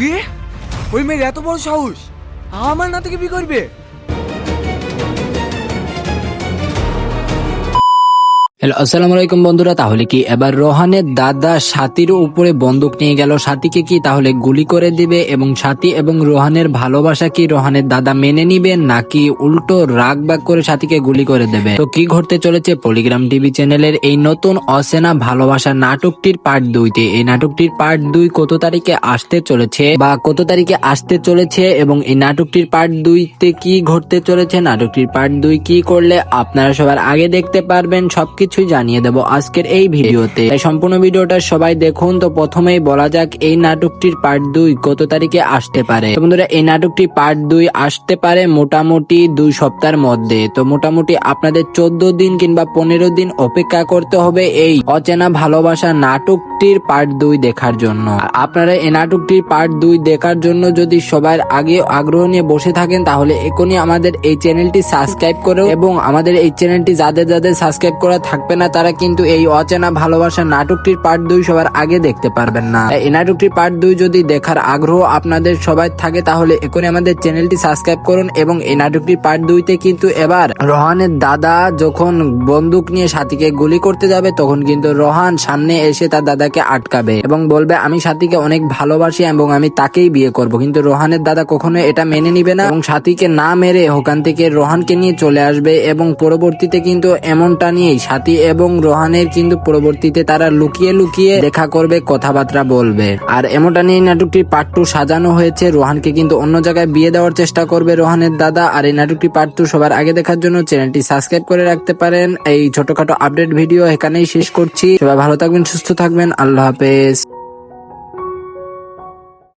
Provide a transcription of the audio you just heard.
কি? ওই মেয়ের এত বড় সাহস? আমার না থেকে বিয়ে করবে? হ্যালো, আসসালামু আলাইকুম বন্ধুরা, তাহলে কি এবার রোহানের দাদা সাথীর উপরে বন্দুক নিয়ে গেল? সাথীকে কি তাহলে গুলি করে দিবে? এবং সাথী এবং রোহানের ভালোবাসা কি রোহানের দাদা মেনে নিবে, নাকি উল্টো রাগ বাগ করে সাথীকে গুলি করে দেবে? তো কি ঘটতে চলেছে পলিগ্রাম টিভি চ্যানেলের এই নতুন অসেনা ভালোবাসা নাটকটির পার্ট দুইতে? এই নাটকটির পার্ট দুই কত তারিখে আসতে চলেছে বা কত তারিখে আসতে চলেছে এবং এই নাটকটির পার্ট দুইতে কি ঘটতে চলেছে? নাটকটির পার্ট দুই কি করলে আপনারা সবার আগে দেখতে পারবেন সবকিছুই জানিয়ে দেব আজকের এই ভিডিওতে। তাই সম্পূর্ণ ভিডিওটা সবাই দেখুন। তো প্রথমেই বলা যাক, এই নাটকটির পার্ট দুই কত তারিখে আসতে পারে? বন্ধুরা, এই নাটকটি পার্ট দুই আসতে পারে মোটামুটি দুই সপ্তাহের মধ্যে। তো মোটামুটি আপনাদের চোদ্দ দিন কিংবা পনেরো দিন অপেক্ষা করতে হবে এই অচেনা ভালোবাসা নাটকটির পার্ট দুই দেখার জন্য। আপনারা এই নাটকটির পার্ট দুই দেখার জন্য যদি সবার আগে আগ্রহ নিয়ে বসে থাকেন, তাহলে এখনই আমাদের এই চ্যানেলটি সাবস্ক্রাইব করো এবং আমাদের এই চ্যানেলটি যাদের যাদের সাবস্ক্রাইব করা থাকবে না, তারা কিন্তু এই অচেনা ভালোবাসা নাটকটির পার্ট দুই সবার আগে দেখতে পারবেন না। এই নাটকটির পার্ট দুই যদি দেখার আগ্রহ আপনাদের সবাই থাকে, তাহলে এখনই আমাদের চ্যানেলটি সাবস্ক্রাইব করুন এবং এই নাটকটির পার্ট দুইতে কিন্তু এবার রোহানের দাদা যখন বন্দুক নিয়ে সাথীকে গুলি করতে যাবে, তখন কিন্তু রোহান সামনে এসে তার দাদাকে আটকাবে এবং বলবে, আমি সাথীকে অনেক ভালোবাসি এবং আমি তাকেই বিয়ে করব। কিন্তু রোহানের দাদা কখনো এটা মেনে নিবে না এবং সাথীকে না মেরে ওখান থেকে রোহানকে নিয়ে চলে আসবে এবং পরবর্তীতে কিন্তু এমনটা নিয়েই সাথী এবং রোহানের কিন্তু পরবর্তীতে তারা লুকিয়ে লুকিয়ে দেখা করবে, কথাবার্তা বলবে। আর এমনটা নিয়ে নাটকটি পার্ট টু সাজানো হয়েছে। রোহানকে কিন্তু অন্য জায়গায় বিয়ে দেওয়ার চেষ্টা করবে রোহানের দাদা। আর এই নাটকটি পার্ট টু সবার আগে দেখার জন্য চ্যানেলটি সাবস্ক্রাইব করে রাখতে পারেন। এই ছোটখাটো আপডেট ভিডিও এখানেই শেষ করছি। সবাই ভালো থাকবেন, সুস্থ থাকবেন। আল্লাহ হাফেজ।